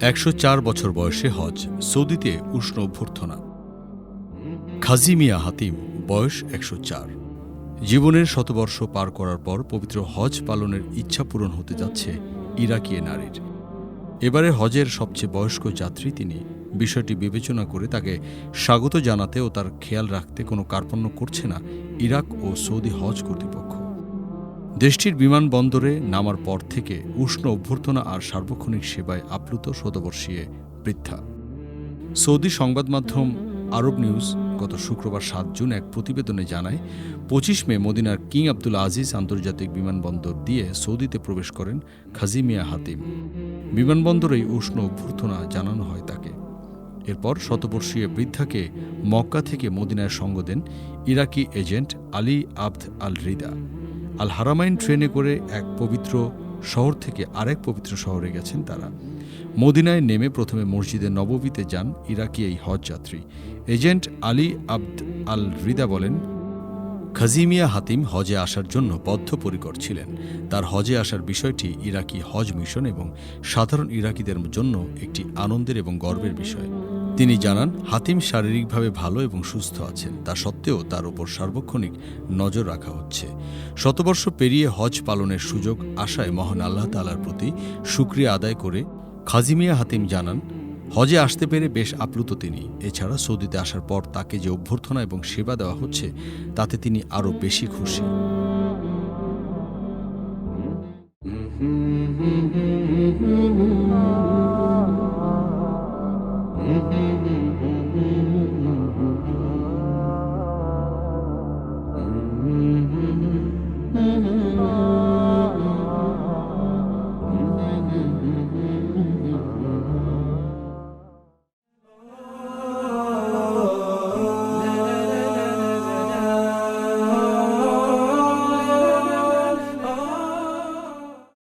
একশো চার বছর বয়সে হজ, সৌদিতে উষ্ণ অভ্যর্থনা। খাজি মিয়া হাতিম, বয়স একশো চার। জীবনের শতবর্ষ পার করার পর পবিত্র হজ পালনের ইচ্ছা পূরণ হতে যাচ্ছে ইরাকি এ নারীর। এবারে হজের সবচেয়ে বয়স্ক যাত্রী তিনি। বিষয়টি বিবেচনা করে তাকে স্বাগত জানাতে ও তার খেয়াল রাখতে কোনো কার্পণ্য করছে না ইরাক ও সৌদি হজ কর্তৃপক্ষ। দেশটির বিমানবন্দরে নামার পর থেকে উষ্ণ অভ্যর্থনা আর সার্বক্ষণিক সেবায় আপ্লুত শতবর্ষীয় বৃদ্ধা। সৌদি সংবাদ মাধ্যম আরব নিউজ গত শুক্রবার সাত জুন এক প্রতিবেদনে জানায়, পঁচিশ মে মদিনার কিং আব্দুল আজিজ আন্তর্জাতিক বিমানবন্দর দিয়ে সৌদিতে প্রবেশ করেন খাজিমিয়া হাতিম। বিমানবন্দরেই উষ্ণ অভ্যর্থনা জানানো হয় তাকে। এরপর শতবর্ষীয় বৃদ্ধাকে মক্কা থেকে মদিনায় সঙ্গ দেন ইরাকি এজেন্ট আলী আবদ আল রিদা আল হারামাইন ট্রেনে করে এক পবিত্র শহর থেকে আরেক পবিত্র শহরে গেছেন তারা। মদিনায় নেমে প্রথমে মসজিদে নববীতে যান ইরাকি এই হজ যাত্রী। এজেন্ট আলী আব্দ আল রিদা বলেন, খাজিমিয়া হাতিম হজে আসার জন্য বদ্ধপরিকর ছিলেন। তার হজে আসার বিষয়টি ইরাকি হজ মিশন এবং সাধারণ ইরাকিদের জন্য একটি আনন্দের এবং গর্বের বিষয়। তিনি জানান, হাতিম শারীরিকভাবে ভালো এবং সুস্থ আছেন। তা সত্ত্বেও তার উপর সার্বক্ষণিক নজর রাখা হচ্ছে। শতবর্ষ পেরিয়ে হজ পালনের সুযোগ আশায় মহান আল্লাহ তালার প্রতি সুক্রিয়া আদায় করে খাজিমিয়া হাতিম জানান, হজে আসতে পেরে বেশ আপ্লুত তিনি। এছাড়া সৌদিতে আসার পর তাকে যে অভ্যর্থনা এবং সেবা দেওয়া হচ্ছে, তাতে তিনি আরও বেশি খুশি।